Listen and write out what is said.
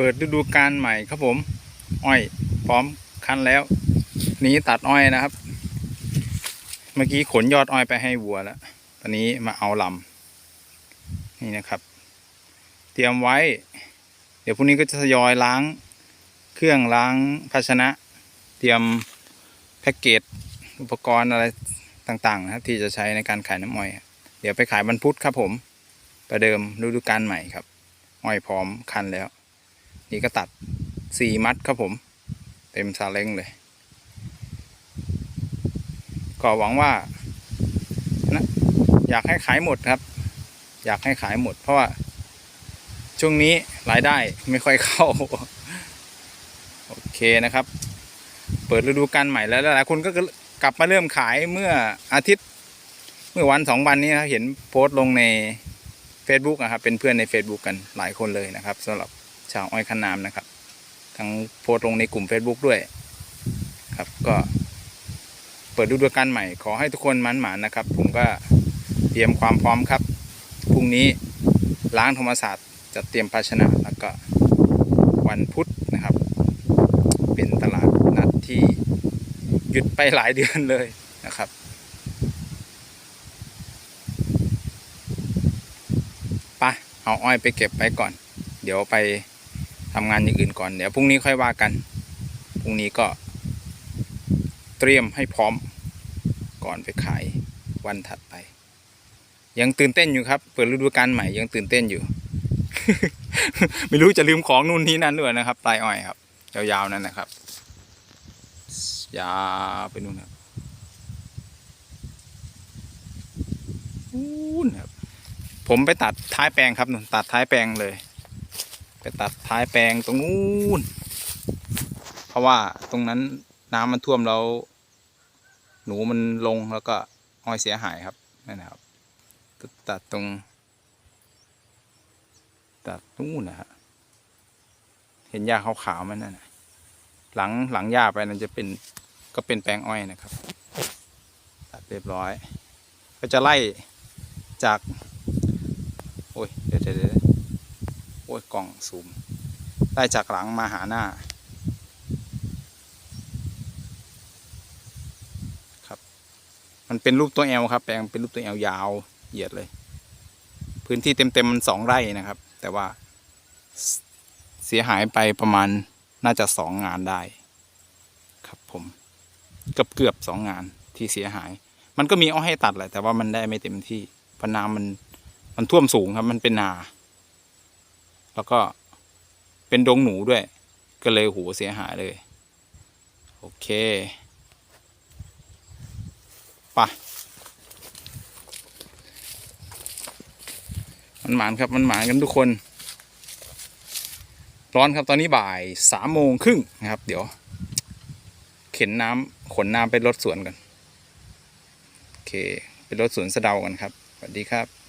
ปิดฤดูกาลใหม่ครับผม อ้อยพร้อมคั้นแล้วนี้ตัดอ้อยนะครับ เมื่อกี้ขนยอดอ้อยไปให้วัวแล้ว ตอนนี้มาเอาลำนี่นะครับ เตรียมไว้ เดี๋ยวพรุ่งนี้ก็จะทยอยล้าง เครื่องล้างภาชนะ เตรียมแพ็กเกจอุปกรณ์อะไรต่างๆนะครับที่จะใช้ในการขายน้ำอ้อย เดี๋ยวไปขายบรรพุธครับผม ประเดิมฤดูกาลใหม่ครับ อ้อยพร้อมคันแล้ว นี่ก็ตัดสี่มัดครับผม เต็มซาเล้งเลย ก็หวังว่านะอยากให้ขายหมดครับ อยากให้ขายหมด เพราะว่า ช่วงนี้รายได้ไม่ค่อยเข้า โอเคนะครับ เปิดฤดูกาลใหม่แล้วหลายคนก็กลับมาเริ่มขายเมื่ออาทิตย์ เมื่อวันสองวันนี้ครับเห็นโพสต์ลงใน Facebook นะครับเป็นเพื่อนใน Facebook กันหลายคนเลยนะครับสำหรับ ชาวอ้อยคันนามนะครับ ทั้งโพสต์ลงในกลุ่ม Facebook ด้วย ครับก็เปิดฤดูกาลใหม่ขอให้ทุกคนมันหมานนะครับ ผมก็เตรียมความพร้อมครับพรุ่งนี้ล้างธรรมศาสตร์จัดเตรียมภาชนะแล้วก็วันพุธนะครับ เป็นตลาดนัดที่หยุดไปหลายเดือนเลยนะครับไปเอาอ้อยไปเก็บไปก่อน เดี๋ยวไป ทำงานอย่างอื่นก่อนเดี๋ยวพรุ่งนี้ค่อยว่ากันพรุ่งนี้ก็ เตรียมให้พร้อมก่อนไปขายวันถัดไป ยังตื่นเต้นอยู่ครับ เปิดฤดูกาลใหม่ยังตื่นเต้นอยู่ ไม่รู้จะลืมของนู่นนี่นั่นด้วยนะครับปลายอ้อยครับยาวๆนั่นนะครับยาวไปนู่นครับนู่นครับผมไปตัดท้ายแปลงครับนุ่นตัดท้ายแปลงเลย ไปตัดท้ายแปลงตรงนู้น เพราะว่าตรงนั้นน้ำมันท่วมแล้ว หนูมันลงแล้วก็อ้อยเสียหายครับนั่นนะครับ ตัดตรง ตัดนู้นนะฮะเห็นหญ้าขาวๆมันนั่นนะหลังหลังหญ้าไปนั่นจะเป็นก็เป็นแปลงอ้อยนะครับ ตัดเรียบร้อย ก็จะไล่จาก โอ้ยเดี๋ยวเดี๋ยว อ้ยกล่องซูม ได้จากหลังมาหาหน้า ครับ มันเป็นรูปตัวแอลครับ แปลงเป็นรูปตัวแอลยาวเหยียดเลย พื้นที่เต็มๆมันสองไร่นะครับ แต่ว่าเสียหายไปประมาณน่าจะสองงานได้ ครับผมเกือบเกือบสองงานที่เสียหาย มันก็มีเอาให้ตัดแหละแต่ว่ามันได้ไม่เต็มที่เพราะน้ำมันมันท่วมสูงครับ มันเป็นนา แล้วก็เป็นดงหนูด้วย ก็เลยหูเสียหายเลย โอเคปะมันหมานครับมันหมานกันทุกคน ร้อนครับตอนนี้บ่ายสามโมงครึ่งนะครับ เดี๋ยว เข็นน้ำขนน้ำไปรถสวนกัน โอเคไปรถสวนสะเดากันครับสวัสดีครับ